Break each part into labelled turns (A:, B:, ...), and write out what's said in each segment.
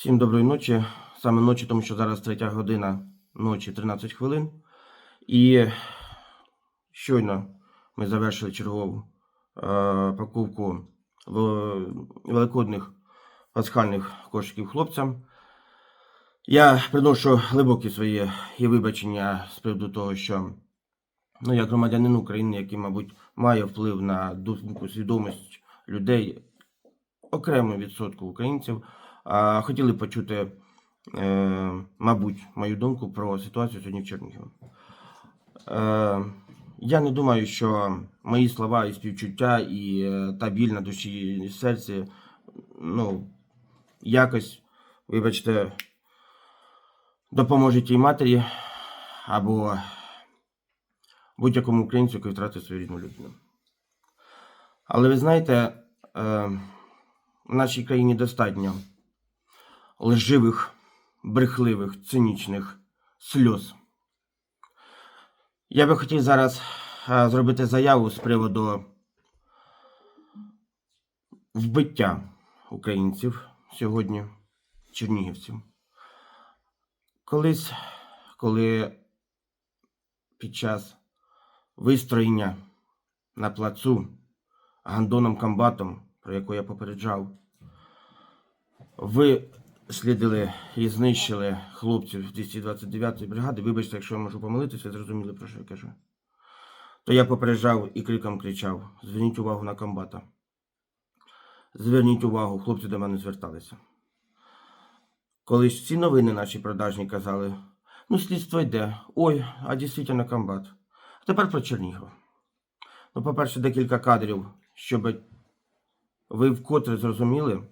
A: Всім доброї ночі. Саме ночі, тому що зараз третя година ночі 13 хвилин. І щойно ми завершили чергову е, покупку в- великодних пасхальних кошиків хлопцям. Я приношу глибокі свої і вибачення з приводу того, що ну, як громадянин України, який, мабуть, має вплив на думку, свідомість людей, окремо відсотку українців, а, хотіли почути, е, мабуть, мою думку про ситуацію сьогодні в Чернігові. Е, я не думаю, що мої слова і співчуття, і е, та біль на душі і серці, ну, якось, вибачте, допоможуть тій матері або будь-якому українцю, який втратив свою рідну людину. Але ви знаєте, в нашій країні достатньо лживих, брехливих, цинічних сльоз. Я би хотів зараз е, зробити заяву з приводу вбиття українців сьогодні, чернігівців. Колись, коли під час вистроєння на плацу гандоном комбатом, про яку я попереджав, вислідили і знищили хлопців 229-ї бригади. Вибачте, якщо я можу помилитися, зрозуміли, про що я кажу. То я попереджав і криком кричав: зверніть увагу на комбата. Зверніть увагу, хлопці до мене зверталися. Коли ж ці новини наші продажні казали, ну слідство йде, ой, а дійсно комбат. А тепер про Чернігів. Ну, по-перше, декілька кадрів, щоб ви вкотре зрозуміли,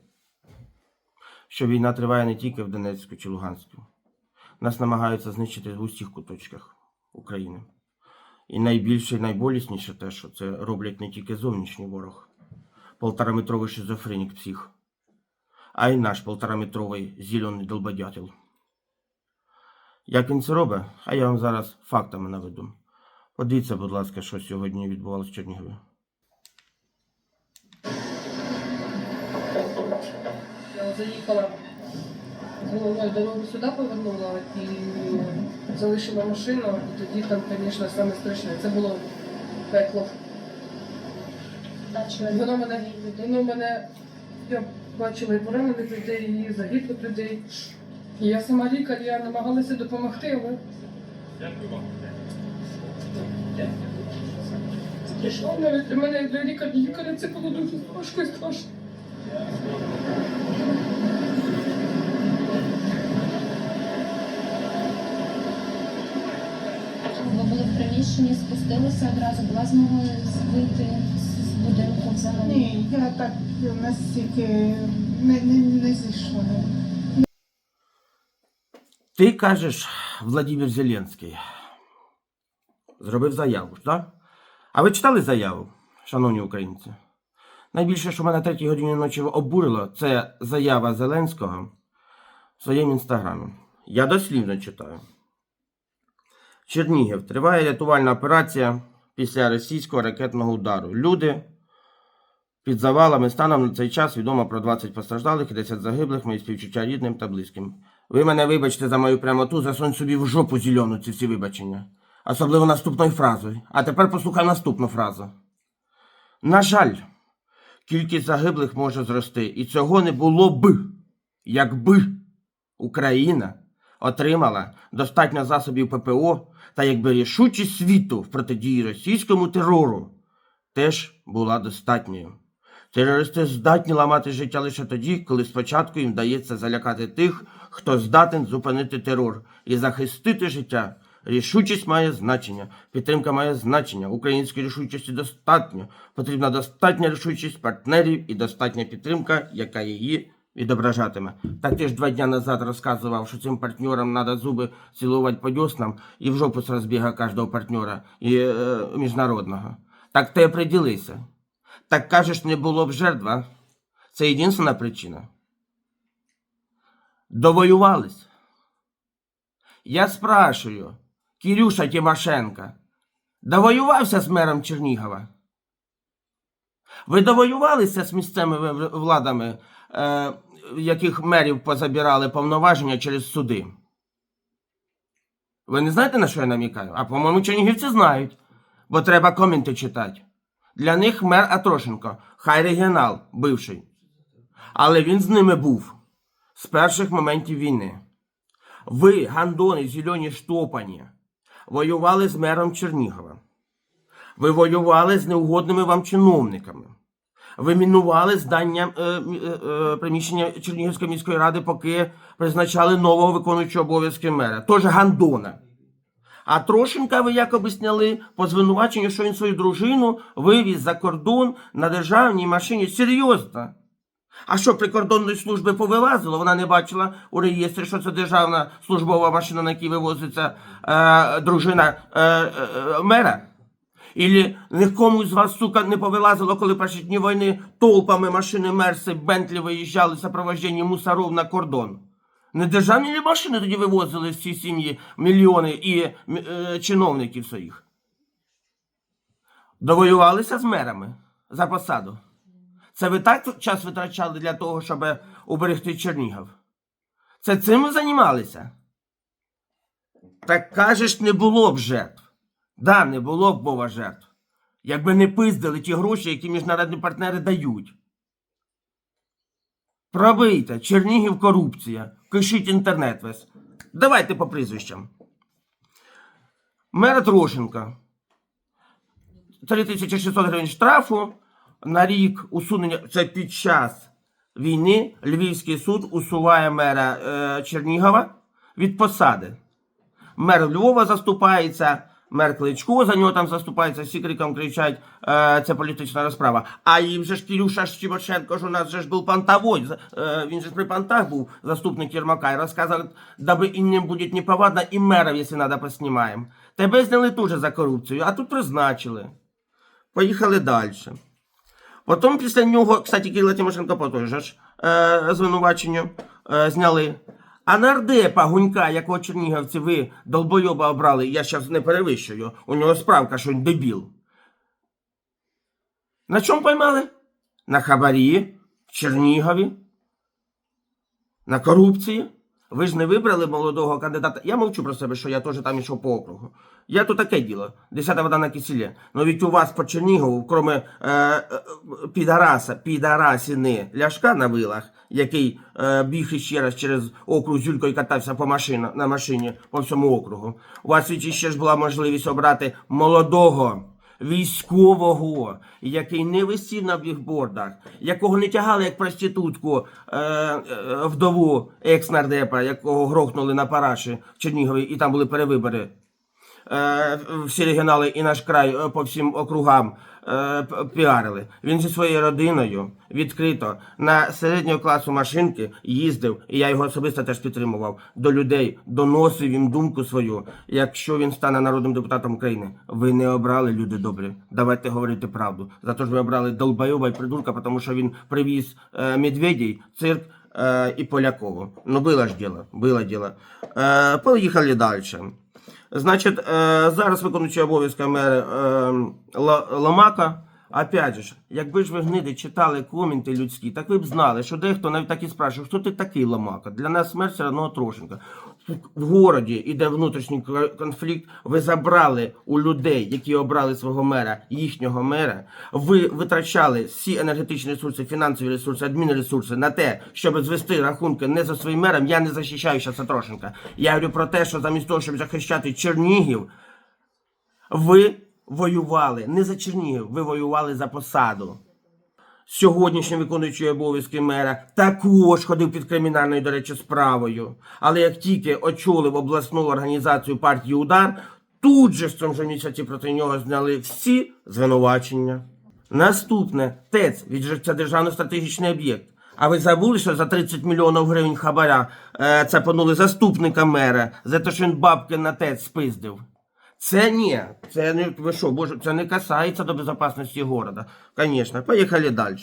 A: що війна триває не тільки в Донецьку чи Луганську. Нас намагаються знищити в усіх куточках України. І найбільше і найболісніше те, що це роблять не тільки зовнішній ворог, полтораметровий шизофренік псих, а й наш полтораметровий зелений долбодятел. Як він це робить, а я вам зараз фактами наведу. Подивіться, будь ласка, що сьогодні відбувалося в Чернігові.
B: Я заїхала з головної дороги сюди повернула і залишила машину, і тоді там, звісно, саме страшне. Це було пекло. Воно мене, воно мене, я бачила і поранених людей, і загиблих людей. І я сама лікар, я намагалася допомогти, але прийшов навіть для мене для лікаря, лікаря це було дуже важко і страшно.
C: Приміщенні, спустилися одразу, була змога вийти з будинку взагалі.
D: Ні, я так настільки не, не, не зійшла.
A: Ти кажеш, Владимир Зеленський зробив заяву, так? А ви читали заяву, шановні українці? Найбільше, що мене третій годині ночі обурило, це заява Зеленського в своєму інстаграмі. Я дослівно читаю. Чернігів. Триває рятувальна операція після російського ракетного удару. Люди під завалами станом на цей час відомо про 20 постраждалих і 10 загиблих, мої співчуття рідним та близьким. Ви мене вибачте за мою прямоту, засунь собі в жопу зелену ці всі вибачення. Особливо наступною фразою. А тепер послухай наступну фразу. На жаль, кількість загиблих може зрости, і цього не було б, якби Україна отримала достатньо засобів ППО та якби рішучість світу в протидії російському терору теж була достатньою. Терористи здатні ламати життя лише тоді, коли спочатку їм вдається залякати тих, хто здатен зупинити терор і захистити життя. Рішучість має значення, підтримка має значення. Української рішучості достатньо. Потрібна достатня рішучість партнерів і достатня підтримка, яка її відображатиме. Так ти ж два дня назад розказував, що цим партнерам треба зуби цілувати по дьоснам і в жопу з розбіга кожного партнера і, е, міжнародного. Так ти оприділися. Так кажеш, не було б жертв, а? Це єдина причина. Довоювались. Я спрашиваю, Кирюша Тимошенко, довоювався з мером Чернігова? Ви довоювалися з місцевими владами е, яких мерів позабирали повноваження через суди. Ви не знаєте, на що я намікаю? А по-моєму, чернігівці знають, бо треба коменти читати. Для них мер Атрошенко, хай регіонал, бивший. Але він з ними був з перших моментів війни. Ви, гандони, зелені штопані, воювали з мером Чернігова. Ви воювали з неугодними вам чиновниками. Ви мінували здання е, е, е, приміщення Чернігівської міської ради, поки призначали нового виконуючого обов'язки мера. Тож гандона. А Трошенка ви якоби сняли по звинуваченню, що він свою дружину вивіз за кордон на державній машині. Серйозно. А що прикордонної служби повилазило? Вона не бачила у реєстрі, що це державна службова машина, на якій вивозиться е, дружина е, е, мера. Ілі нікому з вас, сука, не повилазило, коли перші дні війни толпами машини Мерси, Бентлі виїжджали в сопровожденні мусоров на кордон. Не державні машини тоді вивозили з ці сім'ї мільйони і е, чиновників своїх? Довоювалися з мерами за посаду. Це ви так час витрачали для того, щоб уберегти Чернігів? Це цим ви займалися? Так кажеш, не було б жертв. Да, не було б мова жертв. Якби не пиздили ті гроші, які міжнародні партнери дають. Пробийте, Чернігів корупція. Пишіть інтернет весь. Давайте по прізвищам. Мера Трошенка. 3600 гривень штрафу на рік усунення. Це під час війни Львівський суд усуває мера е, Чернігова від посади. Мер Львова заступається, мер Кличко за нього там заступається, всі криком кричать, е, це політична розправа. А їм же ж Кирюша Щебошенко ж у нас же ж був пантовой, е, він же ж при пантах був заступник Єрмака і розказав, даби інним буде неповадно, і мерів, якщо треба, поснімаємо. Тебе зняли теж за корупцію, а тут призначили. Поїхали далі. Потім після нього, кстати, Кирила Тимошенко по той же ж е, звинуваченню е, зняли. А нардепа Гунька, якого чернігівці ви долбойоба обрали, я зараз не перевищую, у нього справка, що він дебіл. На чому поймали? На хабарі, в Чернігові, на корупції. Ви ж не вибрали молодого кандидата. Я мовчу про себе, що я теж там йшов по округу. Я то таке діло. Десята вода на кисілі. Ну від у вас по Чернігову, кроме е, е, підараса, підарасіни ляшка на вилах, який е, біг іще раз через округ з Юлькою катався по машині, на машині по всьому округу. У вас ще ж була можливість обрати молодого військового, який не висів на бігбордах, якого не тягали як проститутку е, е, вдову екс-нардепа, якого грохнули на параші в Чернігові, і там були перевибори. Е, всі регіонали і наш край е, по всім округам піарили. Він зі своєю родиною відкрито на середнього класу машинки їздив, і я його особисто теж підтримував до людей, доносив їм думку свою. Якщо він стане народним депутатом України, ви не обрали люди добрі. Давайте говорити правду. Зато ж ви обрали долбойоба і придурка, тому що він привіз е, медведей, цирк е, і Полякову. Ну, було ж діло, було діло. Е, поїхали далі. Значить, е, зараз виконуючий обов'язки мера е, Ломака. Опять ж, якби ж ви гниди читали коменти людські, так ви б знали, що дехто навіть так і спрашує, хто ти такий Ломака? Для нас смерть все одно Трошенка. В городі іде внутрішній конфлікт. Ви забрали у людей, які обрали свого мера, їхнього мера. Ви витрачали всі енергетичні ресурси, фінансові ресурси, адмінресурси на те, щоб звести рахунки не за своїм мером. Я не захищаю ще Трошенка. Я говорю про те, що замість того, щоб захищати Чернігів, ви воювали не за Чернігів, ви воювали за посаду. Сьогоднішній виконуючий обов'язки мера також ходив під кримінальною, до речі, справою. Але як тільки очолив обласну організацію партії Удар, тут же в цьому ж місяці проти нього зняли всі звинувачення. Наступне ТЕЦ від державний стратегічний об'єкт. А ви забули, що за 30 мільйонів гривень хабаря е, цапанули заступника мера за те, що він бабки на ТЕЦ спиздив? Це ні, це не ви що, боже, це не касається до безпечності города. Звісно, поїхали далі.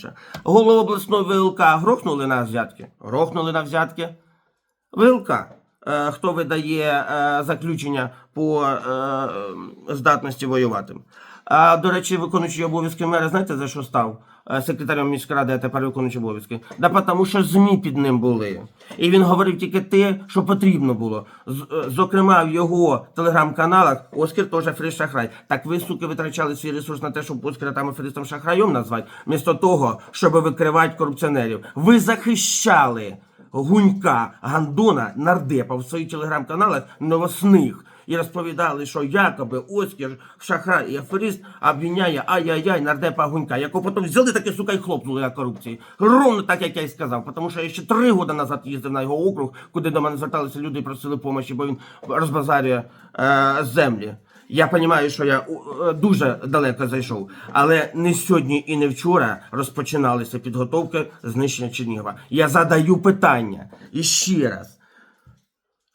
A: Голову обласної ВЛК грохнули на взятки? Грохнули на взятки. ВЛК. Е, хто видає е, заключення по е, здатності воювати? А до речі, виконуючий обов'язки мера, знаєте за що став? Секретарем міськради, а тепер виконуючий обов'язки. Да тому що ЗМІ під ним були. І він говорив тільки те, що потрібно було. З- е, Зокрема, в його телеграм-каналах Оскар теж аферист шахрай. Так ви, суки, витрачали свій ресурс на те, щоб Оскара там аферистом шахраєм назвати, вмісто того, щоб викривати корупціонерів. Ви захищали гунька Гандона нардепа в своїх телеграм-каналах новосних і розповідали, що якоби Оскар шахрай і аферист обвиняє ай-яй-яй нардепа гунька, якого потім взяли таке сука і хлопнули на корупції. Ровно так, як я і сказав, тому що я ще три роки назад їздив на його округ, куди до мене зверталися люди і просили допомоги, бо він розбазарює е, землі. Я розумію, що я е, дуже далеко зайшов, але не сьогодні і не вчора розпочиналися підготовки знищення Чернігова. Я задаю питання і ще раз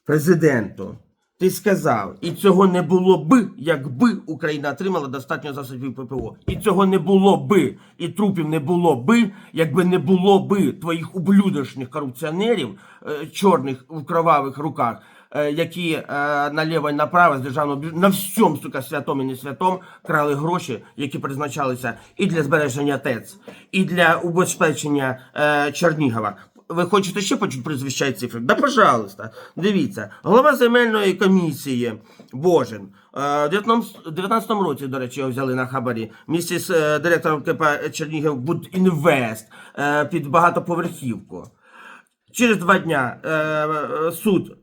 A: президенту. Ти сказав, і цього не було би, якби Україна отримала достатньо засобів ППО. І цього не було би, і трупів не було би, якби не було би твоїх ублюдочних корупціонерів, е, чорних в кровавих руках, е, які е, наліво і направо з державного бюджету на всьому, сука, святом і не святом крали гроші, які призначалися і для збереження ТЕЦ, і для убезпечення Чернігова. Ви хочете ще почути прізвища і цифри? Да, пожалуйста. Дивіться, голова земельної комісії Божин. е, В 2019 році, до речі, його взяли на хабарі. Місті з е, директором КП Чернігів Будінвест е, під багатоповерхівку. Через два дня е, суд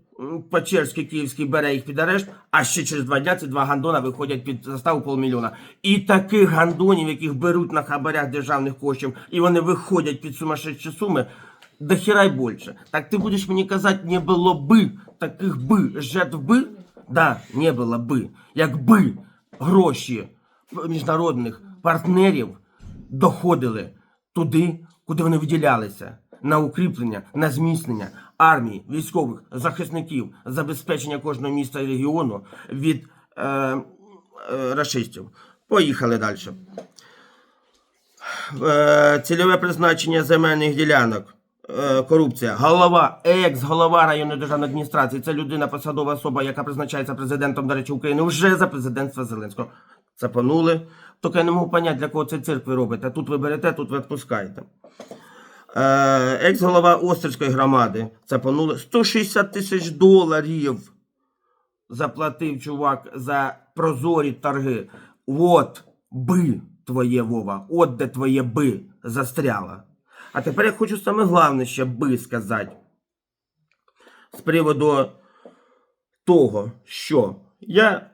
A: Печерський Київський бере їх під арешт, а ще через два дня ці два гандона виходять під заставу полмільйона. І таких гандонів, яких беруть на хабарях державних коштів, і вони виходять під сумасшедші суми, до хіра й більше. Так ти будеш мені казати, не було би таких би жертв би? Да, не було би. Якби гроші міжнародних партнерів доходили туди, куди вони виділялися. На укріплення, на зміцнення армії, військових, захисників, забезпечення кожного міста і регіону від е, е, рашистів. Поїхали далі. Е, цільове призначення земельних ділянок. Е, корупція. Голова, екс-голова районної державної адміністрації. Це людина, посадова особа, яка призначається президентом, до речі, України вже за президентства Зеленського. Цапанули. Тільки я не можу поняти, для кого цей цирк ви робите. Тут ви берете, тут ви відпускаєте. Е, екс-голова Острської громади. Цапанули 160 тисяч доларів заплатив чувак за прозорі торги. От би твоє Вова, от де твоє би застряло. А тепер я хочу саме головне ще би сказати. З приводу того, що я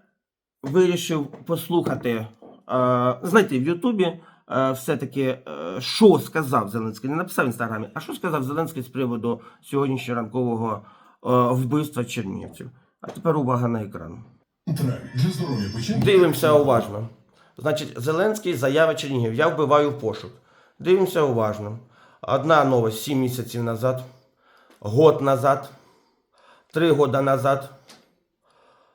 A: вирішив послухати, е, знаєте, в Ютубі е, все-таки, е, що сказав Зеленський. Не написав в інстаграмі, а що сказав Зеленський з приводу сьогоднішнього ранкового вбивства чернігівців. А тепер увага на екран. Дивимося уважно. Значить, Зеленський заява Чернігів. Я вбиваю в пошук. Дивимося уважно. Одна новость 7 місяців назад, год назад, 3 года назад,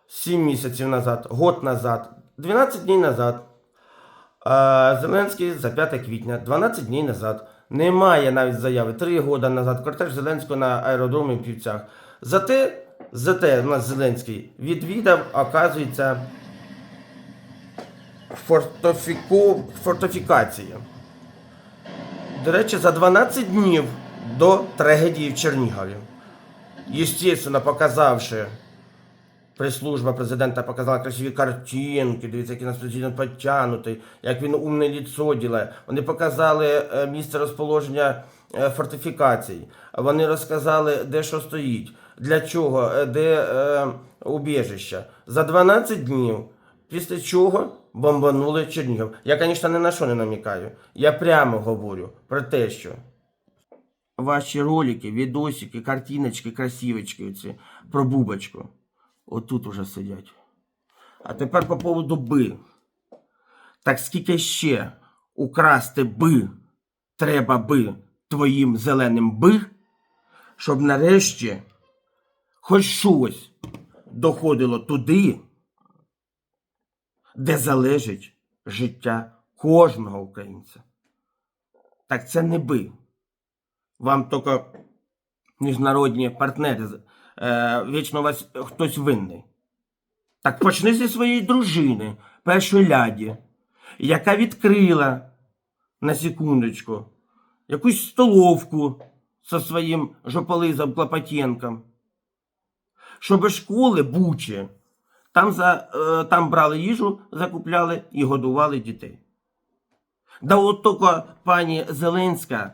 A: 7 місяців назад, год назад, 12 днів назад. Зеленський за 5 квітня, 12 днів назад. Немає навіть заяви 3 года назад. Кортеж Зеленського на аеродромі в Півцях. Зате, зате у нас Зеленський відвідав, оказується, фортифіку... фортифікації. До речі, за 12 днів до трагедії в Чернігові. Естественно, показавши, прес-служба президента показала красиві картинки, дивіться, який нас президент підтягнутий, як він умне ліцо ділає. Вони показали е, місце розположення е, фортифікацій. Вони розказали, де що стоїть, для чого, е, де е, убіжище. За 12 днів, після чого бомбанули Чернігів. Я, звісно, ні на що не намікаю. Я прямо говорю про те, що ваші ролики, відосики, картиночки, красивочки ці, про бубочку. Отут уже сидять. А тепер по поводу би. Так скільки ще украсти би треба би твоїм зеленим би, щоб нарешті хоч щось доходило туди, де залежить життя кожного українця. Так це не би. Вам тільки міжнародні партнери е, вічно вас хтось винний. Так почни зі своєї дружини, першої ляді, яка відкрила на секундочку якусь столовку зі своїм жополизом Клопотенком, щоб школи Бучі там, за, е, там брали їжу, закупляли і годували дітей. Да от тільки пані Зеленська,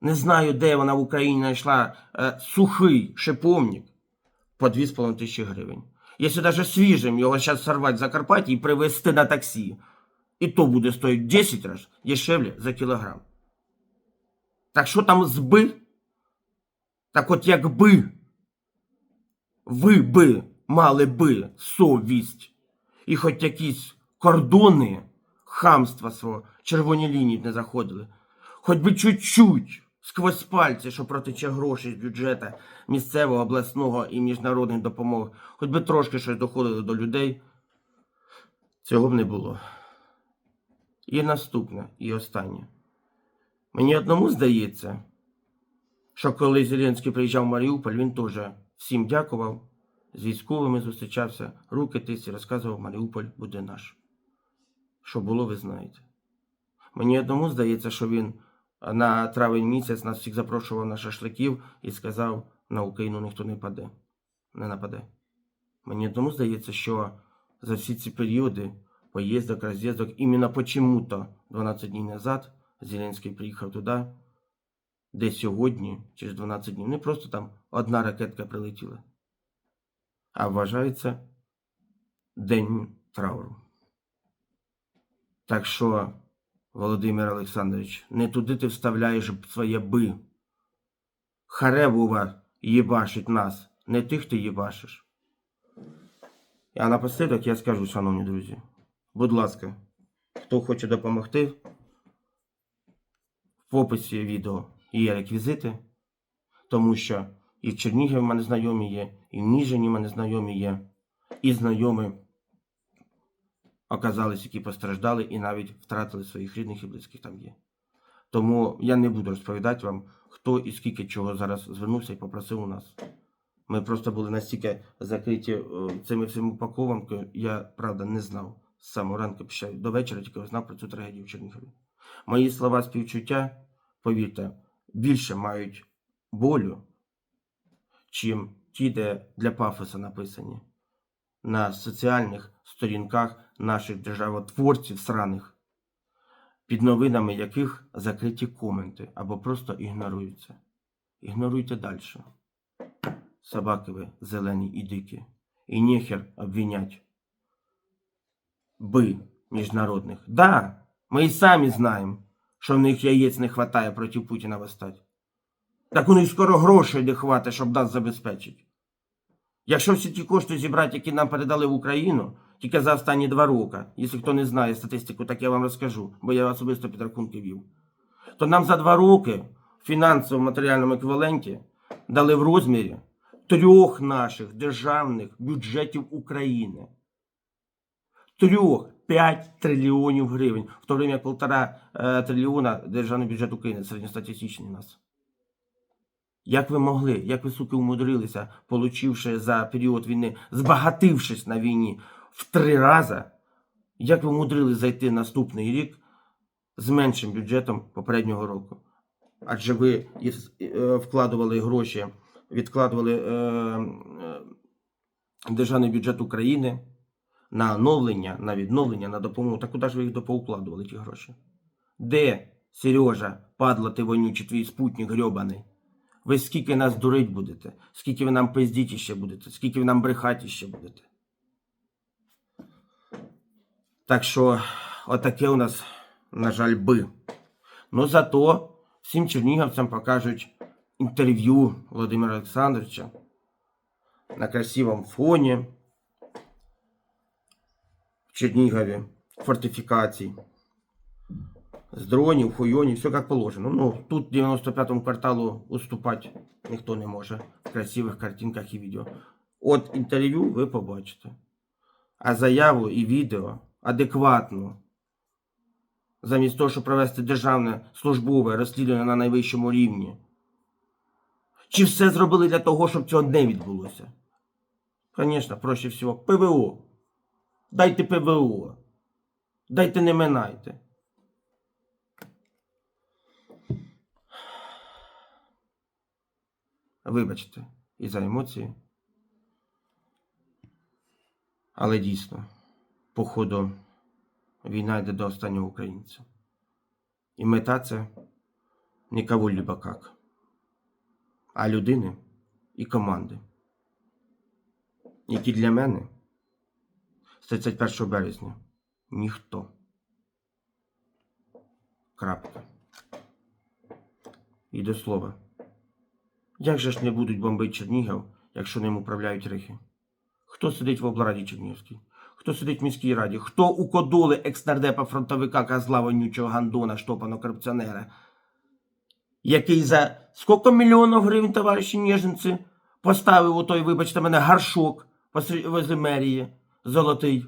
A: не знаю, де вона в Україні знайшла е, сухий шиповник по 2,5 тисячі гривень. Якщо навіть свіжим його зараз сорвати в Закарпатті і привезти на таксі, і то буде стоїти 10 разів дешевле за кілограм. Так що там зби? Так от якби ви би мали би совість і хоч якісь кордони хамства свого, червоні лінії не заходили, хоч би чуть-чуть сквозь пальці, що протече грошей з бюджету місцевого, обласного і міжнародних допомог, хоч би трошки щось доходило до людей, цього б не було. І наступне, і останнє. Мені одному здається, що коли Зеленський приїжджав в Маріуполь, він теж всім дякував, з військовими зустрічався, руки тисі, розказував, Маріуполь буде наш. Що було, ви знаєте. Мені одному здається, що він на травень місяць нас всіх запрошував на шашликів і сказав, на Україну ніхто не паде, не нападе. Мені одному здається, що за всі ці періоди поїздок, роз'їздок, іменно почему-то 12 днів назад Зеленський приїхав туди, де сьогодні, через 12 днів, не просто там одна ракетка прилетіла, а вважається День трауру. Так що, Володимир Олександрович, не туди ти вставляєш своє би. Харевува їбашить нас, не тих ти їбашиш. А напослідок я скажу, шановні друзі, будь ласка, хто хоче допомогти, в описі відео є реквізити, тому що і в Чернігові в мене знайомі є, і в Ніжині мене знайомі є, і знайомі оказались, які постраждали і навіть втратили своїх рідних і близьких там є. Тому я не буду розповідати вам, хто і скільки чого зараз звернувся і попросив у нас. Ми просто були настільки закриті е, цими всіма упакованками, я правда не знав з самого ранку ще до вечора, тільки знав про цю трагедію в Чернігові. Мої слова співчуття, повірте, більше мають болю, чим ті, де для пафоса написані на соціальних сторінках наших державотворців сраних, під новинами яких закриті коменти або просто ігноруються. Ігноруйте далі. Собаки ви зелені і дикі. І нехер обвинять би міжнародних. Да, ми і самі знаємо, що в них яєць не вистачає проти Путіна восстати. Так у них скоро грошей не хватить, щоб нас забезпечити. Якщо всі ті кошти зібрати, які нам передали в Україну, тільки за останні два роки, якщо хто не знає статистику, так я вам розкажу, бо я особисто підрахунки вів, то нам за два роки в фінансовому матеріальному еквіваленті дали в розмірі трьох наших державних бюджетів України. Трьох 5 трильйонів гривень, в то время полтора е, трильйона державний бюджет України, середньостатистичний у нас. Як ви могли, як ви, суки, умудрилися, получивши за період війни, збагатившись на війні в три рази, як ви умудрились зайти наступний рік з меншим бюджетом попереднього року? Адже ви е, вкладували гроші, відкладували е, е, державний бюджет України на оновлення, на відновлення, на допомогу. Та куди ж ви їх допоукладували, ті гроші? Де, Сережа, падла ти вонючий, твій спутник грьобаний? Ви скільки нас дурить будете? Скільки ви нам пиздіть ще будете? Скільки ви нам брехати ще будете? Так що, отаке у нас, на жаль, би. Ну зато всім чернігівцям покажуть інтерв'ю Володимира Олександровича на красивому фоні в Чернігові, фортифікацій, з дронів, хуйонів, все як положено. Ну, тут 95-му кварталу уступати ніхто не може в красивих картинках і відео. От інтерв'ю ви побачите. А заяву і відео адекватно, замість того, щоб провести державне службове розслідування на найвищому рівні. Чи все зробили для того, щоб цього не відбулося? Звісно, проще всього ПВО. Дайте ПВО. Дайте не минайте. Вибачте і за емоції. Але дійсно, походу, війна йде до останнього українця. І мета це не кого-либо как, а людини і команди, які для мене з 31 березня ніхто. Крапка. І до слова. Як же ж не будуть бомбити Чернігів, якщо ним управляють рихи? Хто сидить в облраді Чернігівській? Хто сидить в міській раді? Хто у кодоли екснардепа фронтовика козла вонючого гандона, штопаного корупціонера? Який за скільки мільйонів гривень, товариші ніженці, поставив у той, вибачте мене, посеред возле мерії золотий.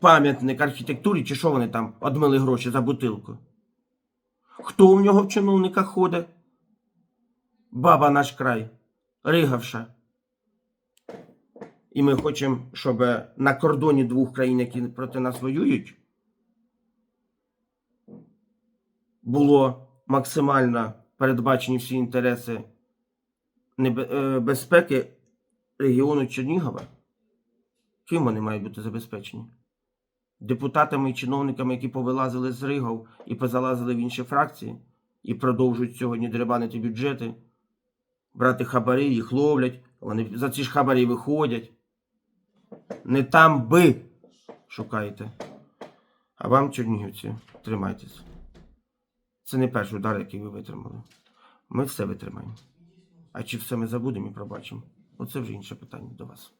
A: Пам'ятник архітектурі, чи що вони там одмили гроші за бутилку? Хто у нього в чиновниках ходить? Баба наш край, ригавша. І ми хочемо, щоб на кордоні двох країн, які проти нас воюють, було максимально передбачені всі інтереси е, безпеки регіону Чернігова. Ким вони мають бути забезпечені? Депутатами і чиновниками, які повилазили з Ригов і позалазили в інші фракції, і продовжують сьогодні деребанити бюджети, брати хабарі, їх ловлять, вони за ці ж хабарі виходять. Не там би шукаєте. А вам, чернігівці, тримайтесь. Це не перший удар, який ви витримали. Ми все витримаємо. А чи все ми забудемо і пробачимо? Оце вже інше питання до вас.